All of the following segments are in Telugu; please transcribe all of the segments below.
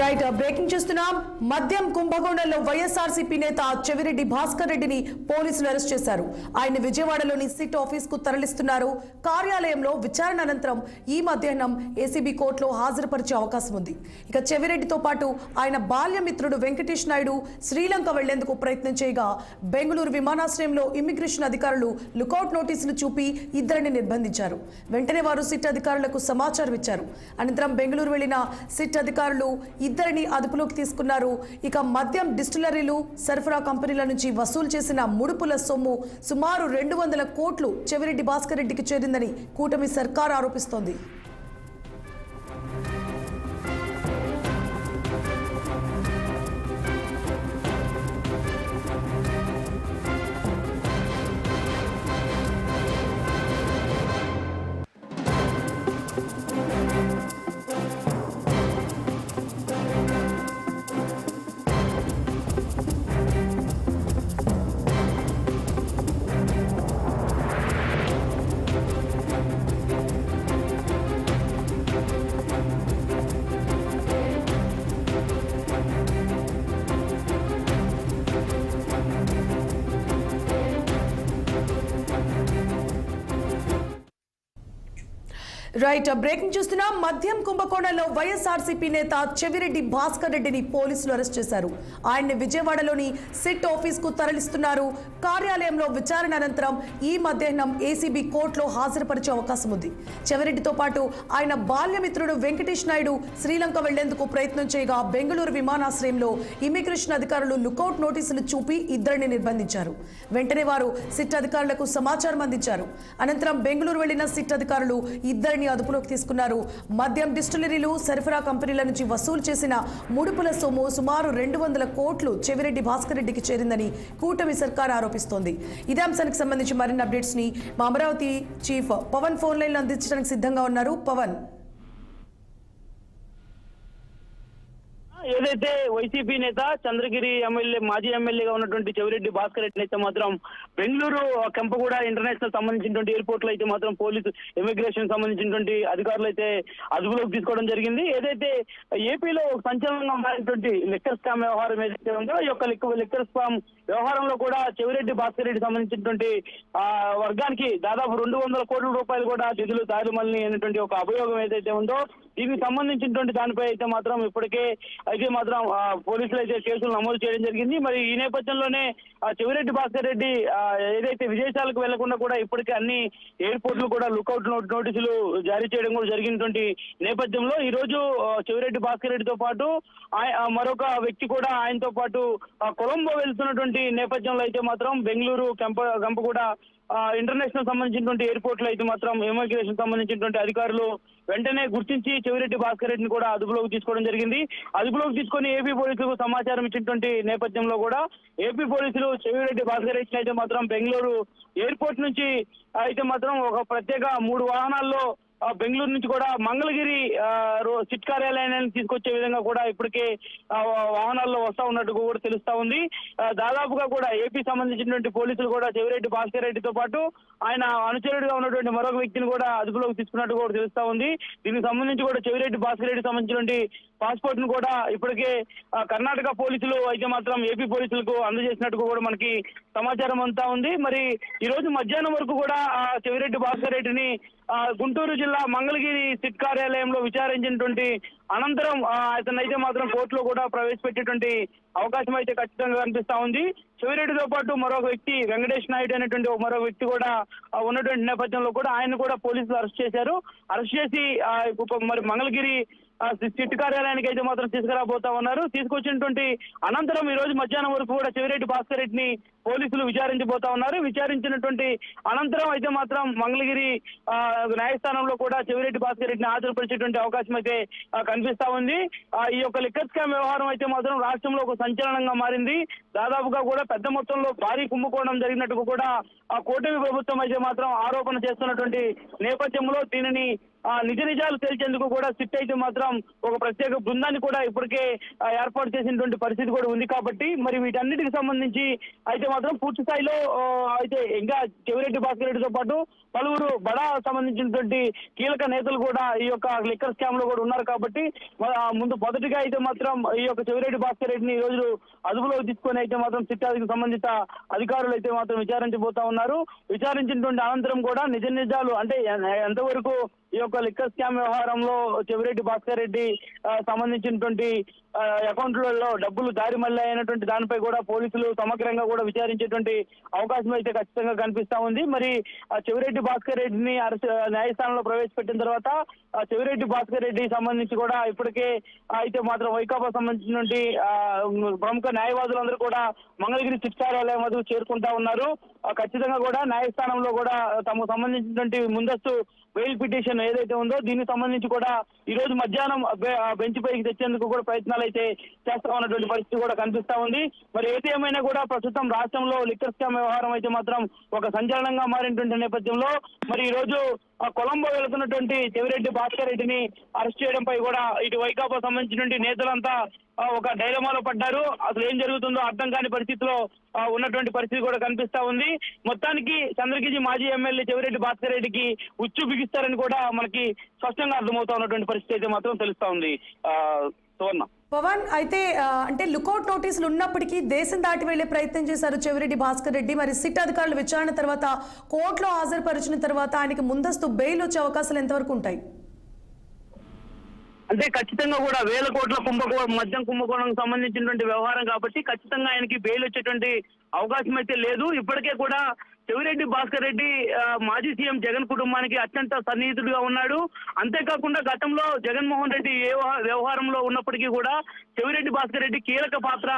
రైట్ బ్రేకింగ్ చూస్తున్నాం. మద్యం కుంభకోణంలో వైఎస్ఆర్సీపీ నేత చెవిరెడ్డి భాస్కర్ రెడ్డిని పోలీసులు అరెస్ట్ చేశారు. ఆయన విజయవాడలోని సిట్ ఆఫీస్కు తరలిస్తున్నారు. కార్యాలయంలో విచారణ అనంతరం ఈ మధ్యాహ్నం ఏసీబీ కోర్టులో హాజరుపరిచే అవకాశం ఉంది. ఇక చెవిరెడ్డితో పాటు ఆయన బాల్యమిత్రుడు వెంకటేష్ నాయుడు శ్రీలంక వెళ్ళేందుకు ప్రయత్నం చేయగా బెంగళూరు విమానాశ్రయంలో ఇమ్మిగ్రేషన్ అధికారులు లుకౌట్ నోటీసులు చూపి ఇద్దరిని నిర్బంధించారు. వెంటనే వారు సిట్ అధికారులకు సమాచారం ఇచ్చారు. అనంతరం బెంగళూరు వెళ్ళిన సిట్ అధికారులు ఇద్దరిని అదుపులోకి తీసుకున్నారు. ఇక మద్యం డిస్టిలరీలు సరఫరా కంపెనీల నుంచి వసూలు చేసిన ముడుపుల సొమ్ము సుమారు రెండు వందల కోట్లు చెవిరెడ్డి భాస్కర్ రెడ్డికి చేరిందని కూటమి సర్కార్ ఆరోపిస్తోంది. రైట్ బ్రేకింగ్ చూస్తున్నాం మద్యం కుంభకోణంలో వైఎస్ఆర్సీపీ నేత చెవిరెడ్డి భాస్కర్ రెడ్డిని పోలీసులు అరెస్ట్ చేశారు. ఆయన్ని విజయవాడలోని సిట్ ఆఫీస్కు తరలిస్తున్నారు. కార్యాలయంలో విచారణ అనంతరం ఈ మధ్యాహ్నం ఏసీబీ కోర్టులో హాజరుపరిచే అవకాశం ఉంది. చెవిరెడ్డితో పాటు ఆయన బాల్యమిత్రుడు వెంకటేష్ నాయుడు శ్రీలంక వెళ్ళేందుకు ప్రయత్నం చేయగా బెంగళూరు విమానాశ్రయంలో ఇమిగ్రేషన్ అధికారులు లుకౌట్ నోటీసులు చూపి ఇద్దరిని నిర్బంధించారు. వెంటనే వారు సిట్ అధికారులకు సమాచారం అందించారు. అనంతరం బెంగళూరు వెళ్ళిన సిట్ అధికారులు ఇద్దరిని అదుపులోకి తీసుకున్నారు. మద్యం డిస్టిలరీలు సరఫరా కంపెనీల నుంచి వసూలు చేసిన ముడుపుల సొమ్ము సుమారు రెండు వందల కోట్లు చెవిరెడ్డి భాస్కర్ రెడ్డికి చేరిందని కూటమి సర్కార్ ఆరోపిస్తోంది. ఇదే అంశానికి సంబంధించి మరిన్ని అప్డేట్స్ని మా Amaravati chief Pavan phone line అందించడానికి సిద్ధంగా ఉన్నారు. పవన్. ఏదైతే వైసీపీ నేత చంద్రగిరి ఎమ్మెల్యే మాజీ ఎమ్మెల్యేగా ఉన్నటువంటి చెవిరెడ్డి భాస్కర్ రెడ్డి అయితే మాత్రం బెంగళూరు కెంపగూడ ఇంటర్నేషనల్ సంబంధించినటువంటి ఎయిర్పోర్ట్లో అయితే మాత్రం పోలీసు ఇమిగ్రేషన్ సంబంధించినటువంటి అధికారులు అయితే అదుపులోకి తీసుకోవడం జరిగింది. ఏదైతే ఏపీలో సంచలనంగా మారినటువంటి లిక్కర్ స్కామ్ వ్యవహారం ఏదైతే ఉందో ఈ యొక్క లిక్కర్ స్కామ్ వ్యవహారంలో కూడా చెవిరెడ్డి భాస్కర్ రెడ్డి సంబంధించినటువంటి ఆ వర్గానికి దాదాపు రెండు వందల కోట్ల రూపాయలు కూడా నిధులు దారిమల్ని అనేటువంటి ఒక అభియోగం ఏదైతే ఉందో దీనికి సంబంధించినటువంటి దానిపై అయితే మాత్రం ఇప్పటికే అయితే మాత్రం పోలీసులు అయితే కేసులు నమోదు చేయడం జరిగింది. మరి ఈ నేపథ్యంలోనే ఆ, చెవిరెడ్డి భాస్కర్ రెడ్డి ఏదైతే విదేశాలకు వెళ్ళకుండా కూడా ఇప్పటికే అన్ని ఎయిర్పోర్ట్లు కూడా లుకౌట్ నోట్ నోటీసులు జారీ చేయడం కూడా జరిగినటువంటి నేపథ్యంలో ఈ రోజు ఆ, చెవిరెడ్డి భాస్కర్ రెడ్డితో పాటు మరొక వ్యక్తి కూడా ఆయనతో పాటు కొలంబో వెళ్తున్నటువంటి నేపథ్యంలో అయితే మాత్రం బెంగళూరు కెంప గంపగూడ కూడా ఇంటర్నేషనల్ సంబంధించినటువంటి ఎయిర్పోర్ట్లో అయితే మాత్రం ఇమిగ్రేషన్ సంబంధించినటువంటి అధికారులు వెంటనే గుర్తించి చెవిరెడ్డి భాస్కర్ రెడ్డిని కూడా అదుపులోకి తీసుకోవడం జరిగింది. అదుపులోకి తీసుకొని ఏపీ పోలీసులకు సమాచారం ఇచ్చినటువంటి నేపథ్యంలో కూడా ఏపీ పోలీసులు చెవిరెడ్డి భాస్కర్ రెడ్డిని అయితే మాత్రం బెంగళూరు ఎయిర్పోర్ట్ నుంచి అయితే మాత్రం ఒక ప్రత్యేక మూడు వాహనాల్లో బెంగళూరు నుంచి కూడా మంగళగిరి సిట్ కార్యాలయాన్ని తీసుకొచ్చే విధంగా కూడా ఇప్పటికే వాహనాల్లో వస్తా ఉన్నట్టుగా కూడా తెలుస్తా ఉంది. దాదాపుగా కూడా ఏపీ సంబంధించినటువంటి పోలీసులు కూడా చెవిరెడ్డి భాస్కర్ రెడ్డితో పాటు ఆయన అనుచరుడిగా ఉన్నటువంటి మరొక వ్యక్తిని కూడా అదుపులోకి తీసుకున్నట్టు కూడా తెలుస్తా ఉంది. దీనికి సంబంధించి కూడా చెవిరెడ్డి భాస్కర్ రెడ్డి సంబంధించినటువంటి పాస్పోర్ట్ను కూడా ఇప్పటికే కర్ణాటక పోలీసులు అయితే మాత్రం ఏపీ పోలీసులకు అందజేసినట్టు కూడా మనకి సమాచారం అంతా ఉంది. మరి ఈ రోజు మధ్యాహ్నం వరకు కూడా ఆ చెవిరెడ్డి భాస్కర్ రెడ్డిని గుంటూరు జిల్లా మంగళగిరి సిట్ కార్యాలయంలో విచారించినటువంటి అనంతరం అతను అయితే మాత్రం కోర్టులో కూడా ప్రవేశపెట్టేటువంటి అవకాశం అయితే ఖచ్చితంగా కనిపిస్తా ఉంది. చెవిరెడ్డితో పాటు మరొక వ్యక్తి వెంకటేష్ నాయుడు అనేటువంటి మరో వ్యక్తి కూడా ఉన్నటువంటి నేపథ్యంలో కూడా ఆయన కూడా పోలీసులు అరెస్ట్ చేశారు. అరెస్ట్ చేసి మరి మంగళగిరి ఆ, సిట్ కార్యాలయానికి అయితే మాత్రం తీసుకురాబోతా ఉన్నారు. తీసుకొచ్చినటువంటి అనంతరం ఈ రోజు మధ్యాహ్నం వరకు కూడా చెవిరెడ్డి భాస్కర్ రెడ్డిని పోలీసులు విచారించబోతా ఉన్నారు. విచారించినటువంటి అనంతరం అయితే మాత్రం మంగళగిరి ఆ, న్యాయస్థానంలో కూడా చెవిరెడ్డి భాస్కర్ రెడ్డిని హాజరుపరిచేటువంటి అవకాశం అయితే కనిపిస్తా ఉంది. ఈ యొక్క లిక్కర్ స్కామ్ వ్యవహారం అయితే మాత్రం రాష్ట్రంలో ఒక సంచలనంగా మారింది. దాదాపుగా కూడా పెద్ద మొత్తంలో భారీ కుంభకోణం జరిగినట్టుగా కూడా ఆ కూటమి ప్రభుత్వం అయితే మాత్రం ఆరోపణ చేస్తున్నటువంటి నేపథ్యంలో దీనిని నిజ నిజాలు తేల్చేందుకు కూడా సిట్ అయితే మాత్రం ఒక ప్రత్యేక బృందాన్ని కూడా ఇప్పటికే ఏర్పాటు చేసినటువంటి పరిస్థితి కూడా ఉంది కాబట్టి మరి వీటన్నిటికి సంబంధించి అయితే మాత్రం పూర్తి స్థాయిలో అయితే ఇంకా చెవిరెడ్డి భాస్కర్ రెడ్డితో పాటు పలువురు బడా సంబంధించినటువంటి కీలక నేతలు కూడా ఈ యొక్క లిక్కర్ స్కామ్లో కూడా ఉన్నారు కాబట్టి ముందు మొదటిగా అయితే మాత్రం ఈ యొక్క చెవిరెడ్డి భాస్కర్ రెడ్డిని ఈ రోజు అదుపులోకి తీసుకొని అయితే మాత్రం సిట్టాదికి సంబంధిత అధికారులు అయితే మాత్రం విచారించబోతా ఉన్నారు. విచారించినటువంటి అనంతరం కూడా నిజ నిజాలు అంటే ఎంతవరకు ఈ యొక్క లిక్కర్ స్కామ్ వ్యవహారంలో చెవిరెడ్డి భాస్కర్ రెడ్డి సంబంధించినటువంటి అకౌంట్లలో డబ్బులు దారి మళ్ళీ అయినటువంటి దానిపై కూడా పోలీసులు సమగ్రంగా కూడా విచారించేటువంటి అవకాశం అయితే ఖచ్చితంగా కనిపిస్తా ఉంది. మరి ఆ చెవిరెడ్డి భాస్కర్ రెడ్డిని అరెస్ట్ న్యాయస్థానంలో ప్రవేశపెట్టిన తర్వాత ఆ చెవిరెడ్డి భాస్కర్ రెడ్డి సంబంధించి కూడా ఇప్పటికే అయితే మాత్రం వైకాపా సంబంధించినటువంటి ప్రముఖ న్యాయవాదులందరూ కూడా మంగళగిరి సిట్ కార్యాలయం వద్దకు చేరుకుంటా ఉన్నారు. ఖచ్చితంగా కూడా న్యాయస్థానంలో కూడా తమకు సంబంధించినటువంటి ముందస్తు బెయిల్ పిటిషన్ ఏదైతే ఉందో దీనికి సంబంధించి కూడా ఈ రోజు మధ్యాహ్నం బెంచ్ పైకి తెచ్చేందుకు కూడా ప్రయత్నాలు అయితే చేస్తా ఉన్నటువంటి పరిస్థితి కూడా కనిపిస్తా ఉంది. మరి ఏది ఏమైనా కూడా ప్రస్తుతం రాష్ట్రంలో లిక్కర్ స్కామ్ వ్యవహారం అయితే మాత్రం ఒక సంచలనంగా మారినటువంటి నేపథ్యంలో మరి ఈ రోజు కొలంబో వెళుతున్నటువంటి చెవిరెడ్డి భాస్కర్ రెడ్డిని అరెస్ట్ చేయడంపై కూడా ఇటు వైకాపా సంబంధించినటువంటి నేతలంతా ఒక డైలమాలో పడ్డారు. అసలు ఏం జరుగుతుందో అర్థం కాని పరిస్థితిలో ఉన్నటువంటి పరిస్థితి కూడా కనిపిస్తా ఉంది. మొత్తానికి చంద్రగిరి మాజీ ఎమ్మెల్యే చెవిరెడ్డి భాస్కర్ రెడ్డికి ఉచ్చు బిగిస్తారని కూడా మనకి స్పష్టంగా అర్థమవుతా ఉన్నటువంటి పరిస్థితి అయితే మాత్రం తెలుస్తా ఉంది. పవన్ అయితే అంటే లుకౌట్ నోటీసులు ఉన్నప్పటికీ దేశం దాటి వెళ్ళే ప్రయత్నం చేశారు చెవిరెడ్డి భాస్కర్ రెడ్డి. మరి సిట్ అధికారుల విచారణ తర్వాత కోర్టులో హాజరుపరిచిన తర్వాత ఆయనకి ముందస్తు బెయిల్ వచ్చే అవకాశాలు ఎంతవరకు ఉంటాయి? అంటే ఖచ్చితంగా కూడా వేల కోట్ల కుంభకోణం మద్యం కుంభకోణం సంబంధించినటువంటి వ్యవహారం కాబట్టి ఖచ్చితంగా ఆయనకి బెయిల్ వచ్చేటువంటి అవకాశం అయితే లేదు. ఇప్పటికే కూడా చెవిరెడ్డి భాస్కర్ రెడ్డి మాజీ సీఎం జగన్ కుటుంబానికి అత్యంత సన్నిహితుడిగా ఉన్నాడు. అంతేకాకుండా గతంలో జగన్మోహన్ రెడ్డి ఏ వ్యవహారంలో ఉన్నప్పటికీ కూడా చెవిరెడ్డి భాస్కర్ రెడ్డి కీలక పాత్ర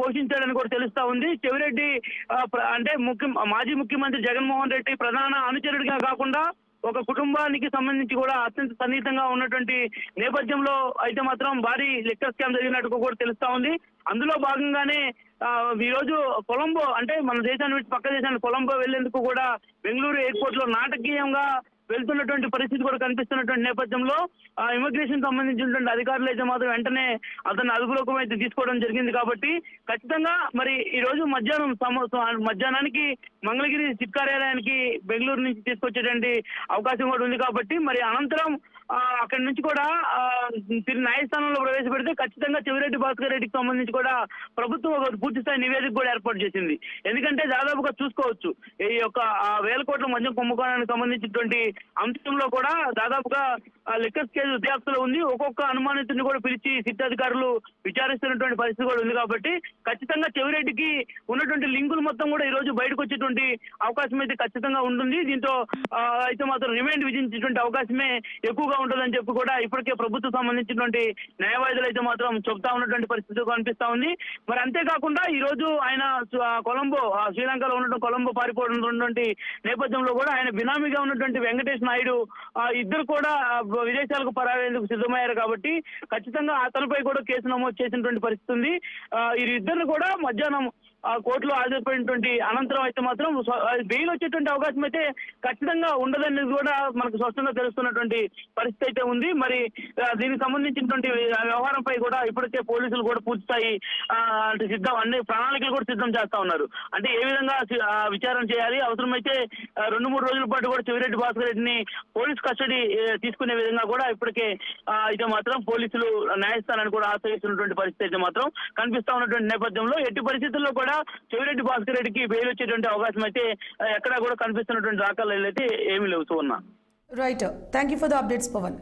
పోషించాడని కూడా తెలుస్తా ఉంది. చెవిరెడ్డి అంటే ముఖ్య మాజీ ముఖ్యమంత్రి జగన్మోహన్ రెడ్డి ప్రధాన అనుచరుడిగా కాకుండా ఒక కుటుంబానికి సంబంధించి కూడా అత్యంత సన్నిహితంగా ఉన్నటువంటి నేపథ్యంలో అయితే మాత్రం భారీ లెక్కర్ స్కామ్ జరిగినట్టు కూడా తెలుస్తా ఉంది. అందులో భాగంగానే ఈ రోజు కొలంబో అంటే మన దేశాన్ని విడిచి పక్క దేశాన్ని కొలంబో వెళ్ళేందుకు కూడా బెంగళూరు ఎయిర్పోర్ట్లో నాటకీయంగా వెళ్తున్నటువంటి పరిస్థితి కూడా కనిపిస్తున్నటువంటి నేపథ్యంలో ఆ ఇమిగ్రేషన్ సంబంధించినటువంటి అధికారులు అయితే మాత్రం వెంటనే అతన్ని అదుపులోకి అయితే తీసుకోవడం జరిగింది కాబట్టి ఖచ్చితంగా మరి ఈ రోజు మధ్యాహ్నం మధ్యాహ్నానికి మంగళగిరి సిట్ కార్యాలయానికి బెంగళూరు నుంచి తీసుకొచ్చేటువంటి అవకాశం కూడా ఉంది కాబట్టి మరి అనంతరం అక్కడి నుంచి కూడా తిరిగి న్యాయస్థానంలో ప్రవేశపెడితే ఖచ్చితంగా చెవిరెడ్డి భాస్కర్ రెడ్డికి సంబంధించి కూడా ప్రభుత్వం ఒక పూర్తి స్థాయి నివేదిక కూడా ఏర్పాటు చేసింది. ఎందుకంటే దాదాపుగా చూసుకోవచ్చు ఈ యొక్క వేల కోట్ల మద్యం కుంభకోణానికి సంబంధించినటువంటి అంశంలో కూడా దాదాపుగా లెక్క స్కేజ్ దర్యాప్తులో ఉంది. ఒక్కొక్క అనుమానితుడిని కూడా పిలిచి సిట్ అధికారులు విచారిస్తున్నటువంటి పరిస్థితి కూడా ఉంది కాబట్టి ఖచ్చితంగా చెవిరెడ్డికి ఉన్నటువంటి లింకులు మొత్తం కూడా ఈ రోజు బయటకు వచ్చేటువంటి అవకాశం అయితే ఖచ్చితంగా ఉంటుంది. దీంతో అయితే మాత్రం రిమైండ్ విధించేటువంటి అవకాశమే ఎక్కువగా ఉంటుందని చెప్పి కూడా ఇప్పటికే ప్రభుత్వం సంబంధించినటువంటి న్యాయవాదులు అయితే మాత్రం చెబుతా ఉన్నటువంటి పరిస్థితి కనిపిస్తా ఉంది. మరి అంతేకాకుండా ఈ రోజు ఆయన కొలంబో ఆ, శ్రీలంకలో ఉన్నటువంటి కొలంబో పారిపోతున్నటువంటి నేపథ్యంలో కూడా ఆయన బినామీగా ఉన్నటువంటి వెంకట వెంకటేష్ నాయుడు ఆ, ఇద్దరు కూడా విదేశాలకు పరారేందుకు సిద్ధమయ్యారు కాబట్టి ఖచ్చితంగా అతనిపై కూడా కేసు నమోదు చేసినటువంటి పరిస్థితి ఉంది. వీరిద్దరిని కూడా మధ్యాహ్నం కోర్టులో హాజరుపడినటువంటి అనంతరం అయితే మాత్రం బెయిల్ వచ్చేటువంటి అవకాశం అయితే ఖచ్చితంగా ఉండదని కూడా మనకు స్పష్టంగా తెలుస్తున్నటువంటి పరిస్థితి అయితే ఉంది. మరి దీనికి సంబంధించినటువంటి వ్యవహారంపై కూడా ఇప్పటికే పోలీసులు కూడా పూర్తి స్థాయి అంటే సిద్ధం అన్ని ప్రణాళికలు కూడా సిద్ధం చేస్తా ఉన్నారు. అంటే ఏ విధంగా విచారణ చేయాలి? అవసరమైతే రెండు మూడు రోజుల పాటు కూడా చెవిరెడ్డి భాస్కర్ రెడ్డిని పోలీస్ కస్టడీ తీసుకునే విధంగా కూడా ఇప్పటికే అయితే మాత్రం పోలీసులు న్యాయస్థానాన్ని కూడా ఆశ్రయిస్తున్నటువంటి పరిస్థితి అయితే మాత్రం కనిపిస్తా ఉన్నటువంటి నేపథ్యంలో ఎట్టి పరిస్థితుల్లో కూడా కూడా చెవిరెడ్డి భాస్కర్ రెడ్డికి బెయిల్ వచ్చేటువంటి అవకాశం అయితే ఎక్కడ కూడా కనిపిస్తున్నటువంటి దాఖలు అయితే ఏమీ లేవు ఉన్నా right thank you for the updates Pavan